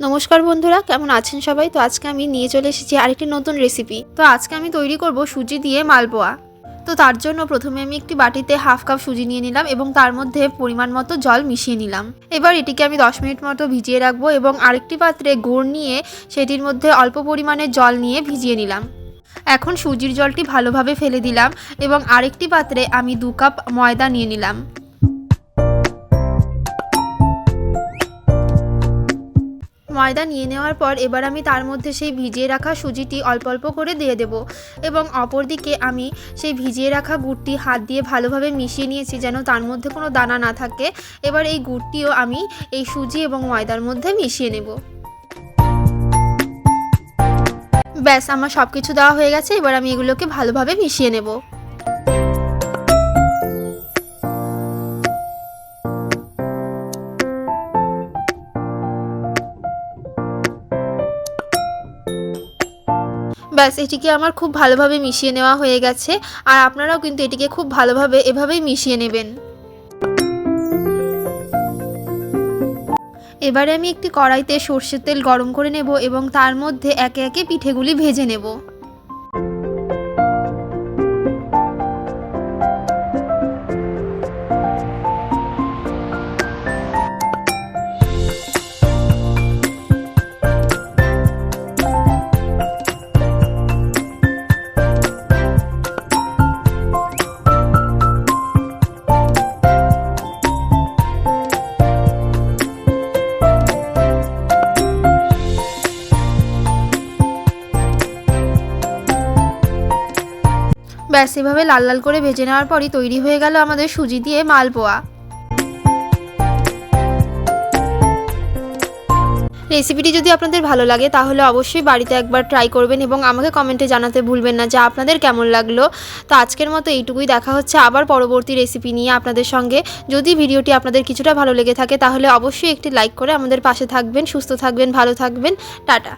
নমস্কার বন্ধুরা, কেমন আছেন সবাই? তো আজকে আমি নিয়ে চলে এসেছি আরেকটি নতুন রেসিপি তো আজকে আমি তৈরি করব সুজি দিয়ে মালপোয়া। তো তার জন্য প্রথমে আমি একটি বাটিতে হাফ কাপ সুজি নিয়ে নিলাম এবং তার মধ্যে পরিমাণ মতো জল মিশিয়ে নিলাম। এবার এটিকে আমি দশ মিনিট মতো ভিজিয়ে রাখব এবং আরেকটি পাত্রে গুড় নিয়ে সেটির মধ্যে অল্প পরিমাণে জল নিয়ে ভিজিয়ে নিলাম। এখন সুজির জলটি ভালোভাবে ফেলে দিলাম এবং আরেকটি পাত্রে আমি দু কাপ ময়দা নিয়ে নিলাম। ময়দা নিয়ে নেওয়ার পর এবার আমি তার মধ্যে সেই ভিজিয়ে রাখা সুজিটি অল্প অল্প করে দিয়ে দেব এবং অপরদিকে আমি সেই ভিজিয়ে রাখা গুড়টি হাত দিয়ে ভালোভাবে মিশিয়ে নিয়েছি যেন তার মধ্যে কোনো দানা না থাকে। এবার এই গুড়টিও আমি এই সুজি এবং ময়দার মধ্যে মিশিয়ে নেব। ব্যাস, আমার সব কিছু দেওয়া হয়ে গেছে। এবার আমি এগুলোকে ভালোভাবে মিশিয়ে নেব। ব্যাস, এটিকে আমার খুব ভালোভাবে মিশিয়ে নেওয়া হয়ে গেছে। আর আপনারাও কিন্তু এটিকে খুব ভালোভাবে এভাবেই মিশিয়ে নেবেন। এবারে আমি একটি কড়াইতে সর্ষের তেল গরম করে নেব এবং তার মধ্যে একে একে পিঠেগুলি ভেজে নেব। ব্যাস, এভাবে লাল লাল করে ভেজে নেওয়ার পরই তৈরি হয়ে গেল আমাদের সুজি দিয়ে মালপোয়া। রেসিপিটি যদি আপনাদের ভালো লাগে, তাহলে অবশ্যই বাড়িতে একবার ট্রাই করবেন এবং আমাকে কমেন্টে জানাতে ভুলবেন না যে আপনাদের কেমন লাগল। তো আজকের মতো এইটুকুই, দেখা হচ্ছে আবার পরবর্তী রেসিপি নিয়ে আপনাদের সঙ্গে। যদি ভিডিওটি আপনাদের কিছুটা ভালো লেগে থাকে, তাহলে অবশ্যই একটি লাইক করে আমাদের পাশে থাকবেন, সুস্থ থাকবেন, ভালো থাকবেন। টাটা।